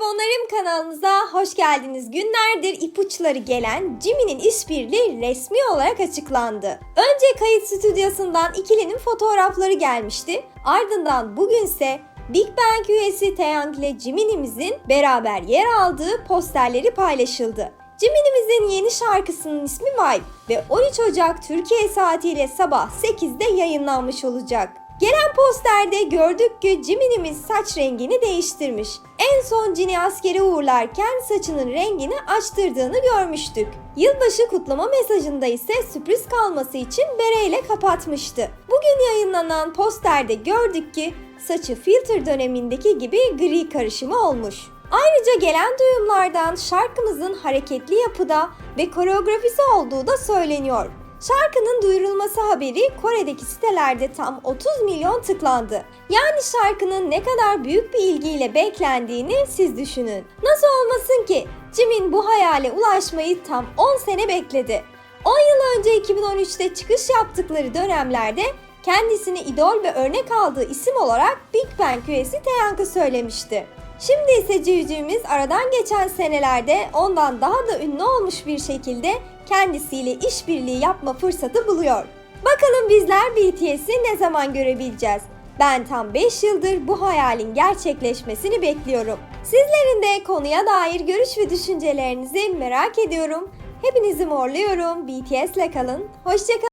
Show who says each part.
Speaker 1: Bonlarım kanalımıza hoş geldiniz. Günlerdir ipuçları gelen Jimin'in işbirliği resmi olarak açıklandı. Önce kayıt stüdyosundan ikilinin fotoğrafları gelmişti. Ardından bugünse Big Bang üyesi Taeyang ile Jimin'imizin beraber yer aldığı posterleri paylaşıldı. Jimin'imizin yeni şarkısının ismi Vibe ve 13 Ocak Türkiye saatiyle sabah 8'de yayınlanmış olacak. Gelen posterde gördük ki Jimin'imiz saç rengini değiştirmiş. En son Jin'i askere uğurlarken saçının rengini açtırdığını görmüştük. Yılbaşı kutlama mesajında ise sürpriz kalması için bereyle kapatmıştı. Bugün yayınlanan posterde gördük ki saçı filter dönemindeki gibi gri karışımı olmuş. Ayrıca gelen duyumlardan şarkımızın hareketli yapıda ve koreografisi olduğu da söyleniyor. Şarkının duyurulması haberi Kore'deki sitelerde tam 30 milyon tıklandı. Yani şarkının ne kadar büyük bir ilgiyle beklendiğini siz düşünün. Nasıl olmasın ki Jimin bu hayale ulaşmayı tam 10 sene bekledi. 10 yıl önce 2013'te çıkış yaptıkları dönemlerde kendisini idol ve örnek aldığı isim olarak Big Bang üyesi Taeyang'ı söylemişti. Şimdi ise civcivimiz aradan geçen senelerde ondan daha da ünlü olmuş bir şekilde kendisiyle işbirliği yapma fırsatı buluyor. Bakalım bizler BTS'i ne zaman görebileceğiz? Ben tam 5 yıldır bu hayalin gerçekleşmesini bekliyorum. Sizlerin de konuya dair görüş ve düşüncelerinizi merak ediyorum. Hepinizi morluyorum. BTS'le kalın. Hoşçakalın.